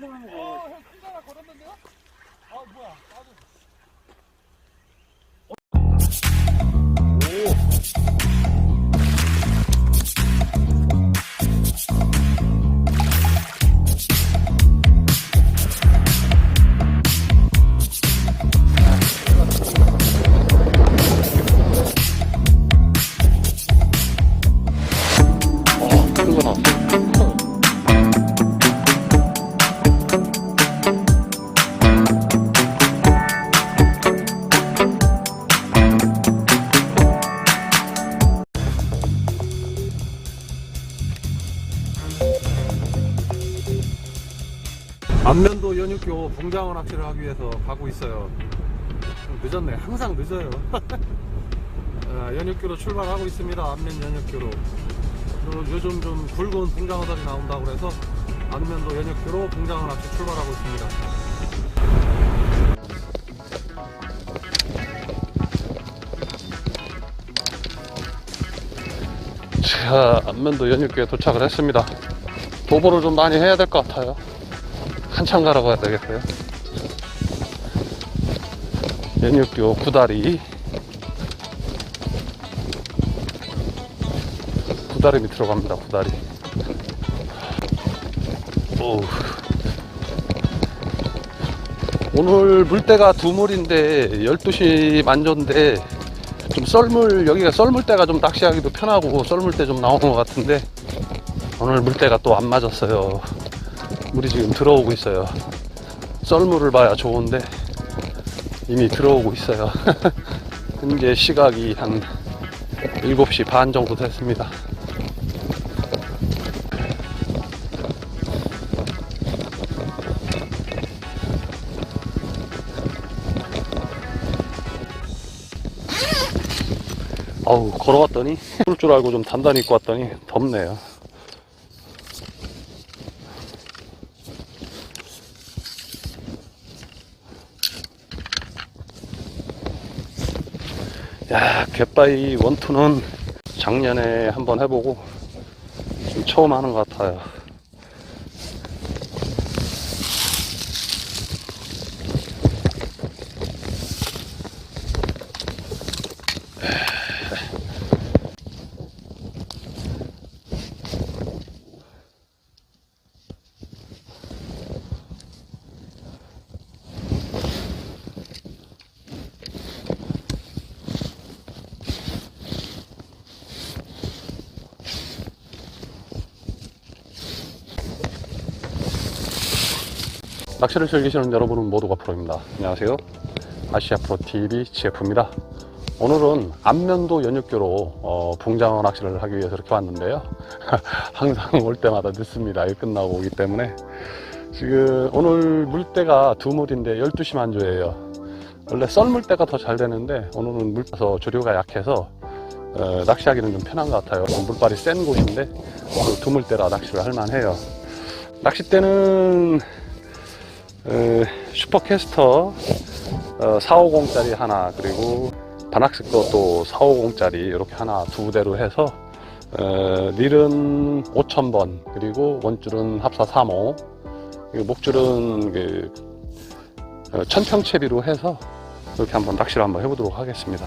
풀어가는 거. 어, 형 큰거 하나 걸었는데요? 아, 뭐야. 나도. 어, 큰거 나왔어. 연육교 봉장어 낚시를 하기 위해서 가고 있어요. 좀 늦었네. 항상 늦어요. 아, 연육교로 출발하고 있습니다. 안면 연육교로. 요즘 좀 굵은 봉장어들이 나온다고 그래서 안면도 연육교로 봉장어 낚시 출발하고 있습니다. 자, 안면도 연육교에 도착을 했습니다. 도보를 좀 많이 해야 될 것 같아요. 한참 가야 되겠어요. 연육교 구다리. 구다리 밑으로 갑니다, 구다리. 오늘 물때가 두물인데 12시 만조인데 좀 썰물 여기가 썰물대가 좀 낚시하기도 편하고 썰물대 좀 나오는 것 같은데 오늘 물때가 또 안 맞았어요 물이 지금 들어오고 있어요. 썰물을 봐야 좋은데 이미 들어오고 있어요. 현재 시각이 한 7시 반 정도 됐습니다. 어우 걸어왔더니 추울 줄 알고 좀 단단히 입고 왔더니 덥네요 야 갯바위 원투는 작년에 한번 해보고 지금 처음 하는 것 같아요 낚시를 즐기시는 여러분은 모두가 프로입니다. 안녕하세요. 아시아 프로 TV GF입니다. 오늘은 안면도 연육교로 어, 붕장어 낚시를 하기 위해서 이렇게 왔는데요. 항상 올 때마다 늦습니다. 일 끝나고 오기 때문에 지금 오늘 물때가 두 물인데 12시 만조예요. 원래 썰물때가 더 잘 되는데 오늘은 물에서 조류가 약해서 어, 낚시하기는 좀 편한 것 같아요. 물발이 센 곳인데 오늘 두물때라 낚시를 할 만해요. 낚싯대는 에, 슈퍼캐스터 어, 450짜리 하나 그리고 바낙스 것도 450짜리 이렇게 하나 두 대로 해서 어, 릴은 5000번 그리고 원줄은 합사 3호 그리고 목줄은 그 어, 천평채비로 해서 이렇게 한번 낚시를 한번 해보도록 하겠습니다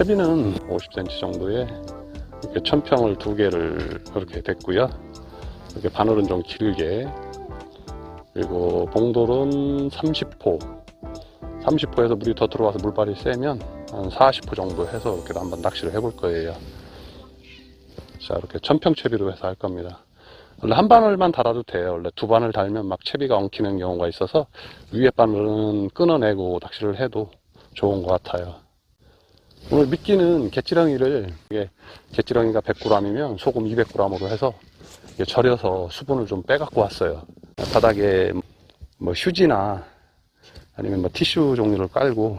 채비는 50cm 정도에 이렇게 천평을 두 개를 그렇게 됐고요. 이렇게 바늘은 좀 길게 그리고 봉돌은 30호 30호에서 물이 더 들어와서 물발이 세면 한 40호 정도 해서 이렇게 한번 낚시를 해볼 거예요. 자 이렇게 천평 채비로 해서 할 겁니다. 원래 한 바늘만 달아도 돼요. 원래 두 바늘 달면 막 채비가 엉키는 경우가 있어서 위에 바늘은 끊어내고 낚시를 해도 좋은 것 같아요. 오늘 미끼는 갯지렁이를 이게 갯지렁이가 100g이면 소금 200g으로 해서 절여서 수분을 좀 빼갖고 왔어요. 바닥에 뭐 휴지나 아니면 뭐 티슈 종류를 깔고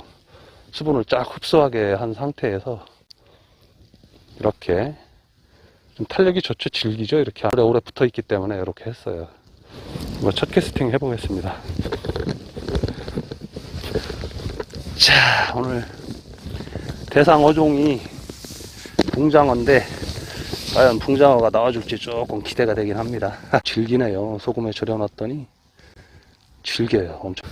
수분을 쫙 흡수하게 한 상태에서 이렇게 좀 탄력이 좋죠, 질기죠. 이렇게 오래 오래 붙어 있기 때문에 이렇게 했어요. 뭐 첫 캐스팅 해보겠습니다. 자, 오늘 대상 어종이 붕장어인데 과연 붕장어가 나와줄지 조금 기대가 되긴 합니다. 질기네요. 소금에 절여놨더니 질겨요. 엄청.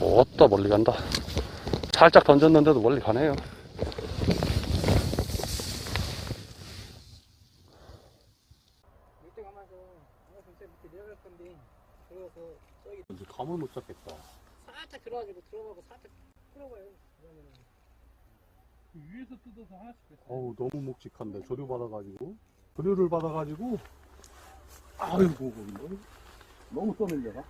어따 멀리 간다. 살짝 던졌는데도 멀리 가네요. 밑에 가면서 내가 진짜 밑에 내려갈 건데 들어가서 저기 이제 감을 못 잡겠다. 살짝 들어가지고 들어가고 살짝 끌어봐요 그러면은 위에서 뜯어서 하나씩 뺐어 어우 너무 묵직한데. 조류 받아가지고. 조류를 받아가지고. 아이고 너무 너무 떠밀려가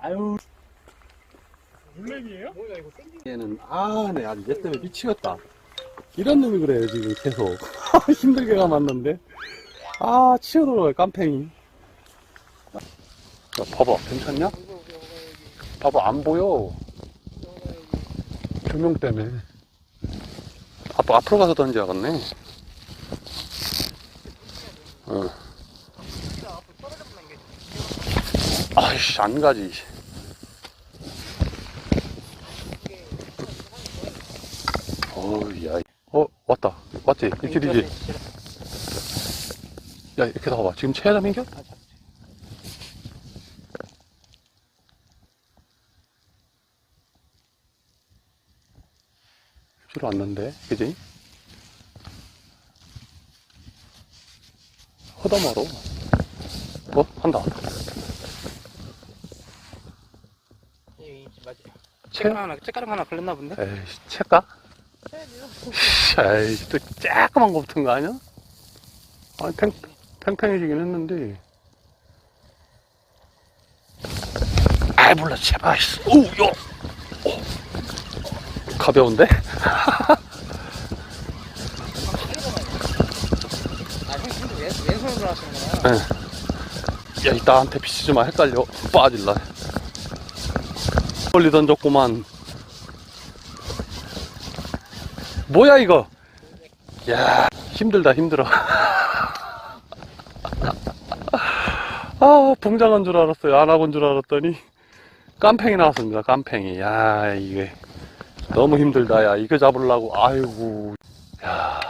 아유. 물레기예요? 뭐야 이거 샌딩 얘는 아네 아주 얘 때문에 미치겠다. 이런 놈이 그래요 지금 계속. 힘들게 감았는데 아 치어 들어요 깜팽이 야, 봐봐 괜찮냐? 봐봐 안 보여 조명 때문에 앞, 앞으로 가서 던져야겠네 어. 아이씨 안 가지 어우 야 어, 왔다. 왔지? 이 길이지? 야, 이렇게 나와봐. 지금 체에다 민겨? 쉽지를 않는데, 그지? 허다마로. 어? 한다. 책가루 하나 책가루 하나 걸렸나 본데? 에이씨, 채까? 에이, 또 조그만 거 붙은 거 아니야? 아, 팽, 팽팽해지긴 했는데. 아이, 몰라, 제발. 씨. 오, 야! 오. 가벼운데? 아형 근데 왼, 왼손으로 하시는구나 야, 이 나한테 비치지 마. 헷갈려. 빠질라. 멀리 던졌구만. 뭐야, 이거? 야, 힘들다, 힘들어. 아, 붕장한 줄 알았어요. 안하고인 줄 알았더니, 깜팽이 나왔습니다, 깜팽이. 야, 이게. 너무 힘들다, 야. 이거 잡으려고, 아이고. 야.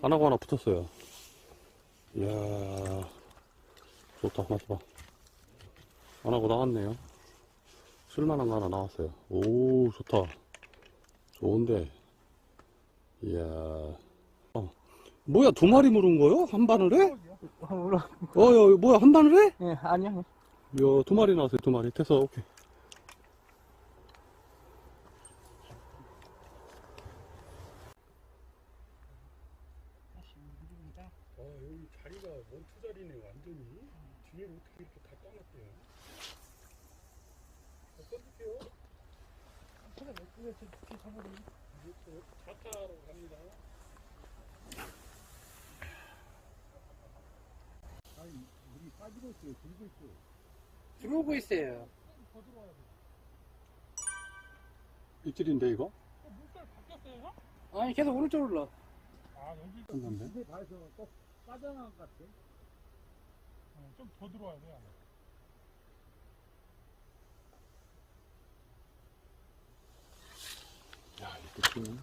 안하고 하나 붙었어요. 이야. 좋다, 맞봐. 안 하고 나왔네요. 쓸만한 거 하나 나왔어요. 오, 좋다. 좋은데. 이야. 어. 뭐야, 두 마리 물은 거요? 한 바늘에? 물어 어, 야, 뭐야, 한 바늘에? 예 아니야 이야, 두 마리 나왔어요, 두 마리. 됐어, 오케이. 아, 여기 자리가 원투 자리네, 완전히. 뒤에 어떻게 이렇게 다 까놨대요. 써볼게요. 자타로 갑니다. 아니, 물이 빠지고 있어요, 들고 있어요. 들어오고 있어요 입질인데, 이거? 아니 계속 오른쪽으로 올라 아 여기 한 건데? 집에 가서 꼭 빠져나간 것 같아 좀 더 들어와야 돼 야, 이렇게 치면.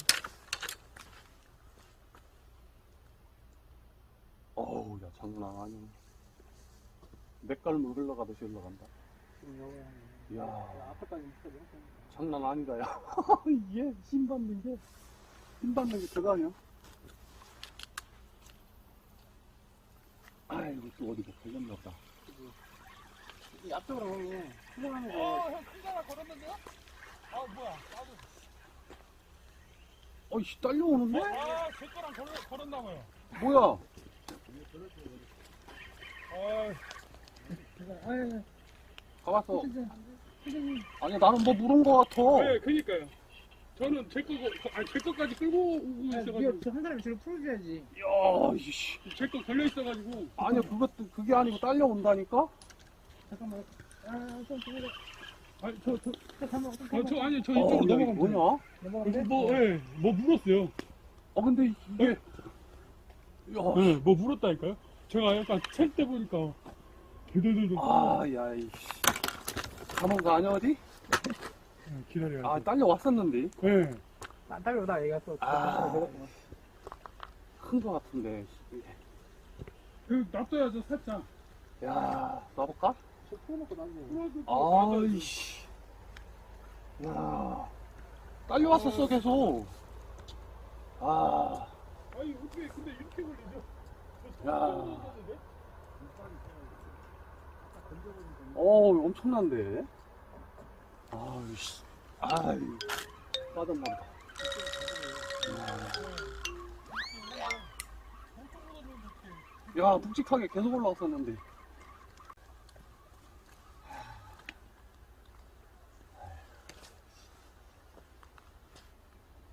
어우, 야, 장난 아니야. 맥갈물 흘러가듯이 흘러간다. 이야, 앞에까지 있어요 장난 아니다, 야. 이게 힘 받는 게, 힘 받는 게 대단이야. 아이고, 또 어디 뭐 걸렸나 보다. 이 앞쪽으로 형이 흘러가면서 어형 큰거 하나 걸었는데요? 아 뭐야 나도 어이씨, 딸려오는데? 아 제 거랑 걸었나 봐요 뭐야? 아 가봤어. 아니, 나는 뭐 물은 거 같아. 네, 그니까요. 저는 제 거고, 아니, 제 거까지 끌고 오고 있어가지고, 한 사람이 뒤로 풀어줘야지 야, 이씨. 제 거 걸려 있어가지고, 아니, 그것도, 그게 아니고 딸려 온다니까? 잠깐만 아좀 기다려 아니, 저, 저, 어, 저, 아니, 저 어, 이쪽으로 여기 넘어가면 돼요. 뭐냐? 넘어가면 뭐, 예, 뭐 물었어요. 어, 근데 이게. 야, 예, 뭐 물었다니까요? 제가 약간 챌때 보니까 아, 야, 이씨. 가만 거 아니야, 어디? 기다려요. 아, 딸려 왔었는데. 예. 안 따려다 얘가 또 아. 큰 거 같은데. 그 놔둬야죠, 살짝. 야, 놔볼까? 저 풀어놓고 나중에. 아이씨. 야. 딸려 왔었어, 계속. 아, 아니, 어떻게, 근데 이렇게 걸리죠? 야. 어우, 엄청난데. 아이씨. 아이. 빠졌나 보다. 야, 묵직하게 계속 올라왔었는데.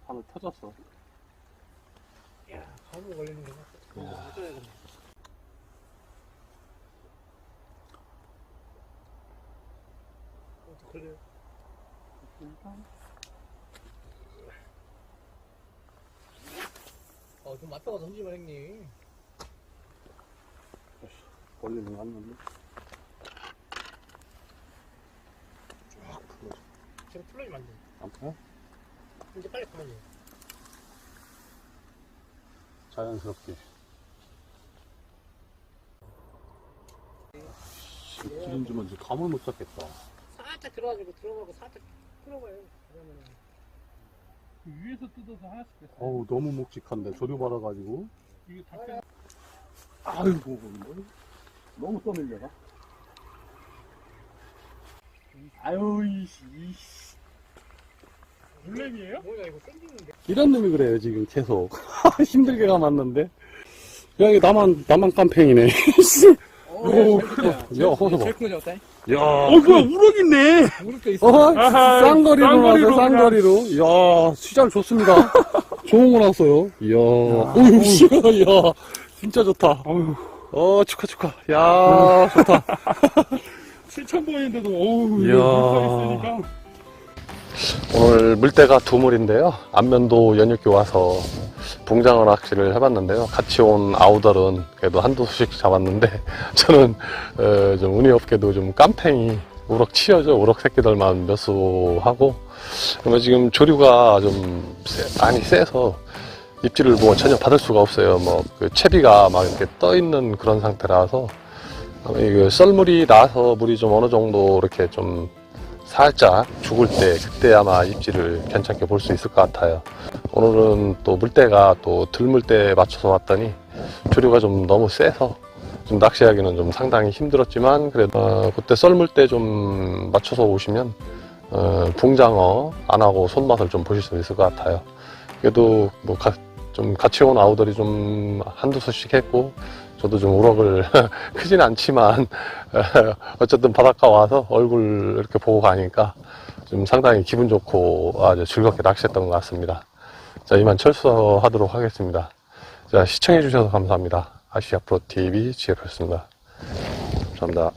바로 터졌어. 야, 바로 걸리는 거 같아. 걸려요? 어, 좀 맞다가 던지지 마, 형님. 걸리는 거 않는데? 지금 풀러지면 안 돼. 안 펴? 이제 빨리 가면 돼. 자연스럽게. 기름 주면 이제 감을 못 잡겠다. 살짝 들어가지고 들어가고 살짝 풀어봐요. 그러면은. 위에서 뜯어서 하나씩 뺐어. 어우, 너무 묵직한데. 조류 받아가지고. 이게 다 뺐. 아이고, 뭐, 너무 떠밀려가. 아유, 이씨, 이씨. 물렘이에요? 뭐야, 이거 생기는데. 이런 놈이 그래요, 지금 계속. 힘들게 감았는데. 야, 이거 나만, 나만 깜팽이네. 오, 야, 허서 봐. 제일 어때? 야. 어, 뭐야, 우럭 있네! 무릎도 있어. 어, 쌍거리로 쌍거리로 나왔어요, 쌍거리로. 이야, 시장 좋습니다. 좋은 거 나왔어요. 이야, 어휴, 씨, 야, 진짜 좋다. 어휴, 어, 축하, 축하. 야, 좋다. 7,000번인데도, 어우, 이야. 이거 있으니까. 오늘 물때가 두 물인데요. 안면도 연육교 와서 붕장어 낚시를 해봤는데요. 같이 온 아우들은 그래도 한두 수씩 잡았는데 저는 어, 좀 운이 없게도 좀 깜팽이 우럭 치여져 우럭 새끼들만 몇 수 하고 지금 조류가 좀 세- 많이 세서 입질을 뭐 전혀 받을 수가 없어요. 뭐 그 채비가 막 이렇게 떠 있는 그런 상태라서 어, 이거 썰물이 나서 물이 좀 어느 정도 이렇게 좀 살짝 죽을 때 그때 아마 입질을 괜찮게 볼 수 있을 것 같아요. 오늘은 또 물때가 또 들물때 맞춰서 왔더니 조류가 좀 너무 세서 좀 낚시하기는 좀 상당히 힘들었지만 그래도 어, 그때 썰물 때 좀 맞춰서 오시면 어, 붕장어 안 하고 손맛을 좀 보실 수 있을 것 같아요. 그래도 뭐좀 같이 온 아우들이 좀 한두 수씩 했고 저도 좀 우럭을 크진 않지만 어쨌든 바닷가 와서 얼굴 이렇게 보고 가니까 좀 상당히 기분 좋고 아주 즐겁게 낚시했던 것 같습니다. 자, 이만 철수하도록 하겠습니다. 자, 시청해주셔서 감사합니다. 아시아 프로 TV 지혜였습니다. 감사합니다.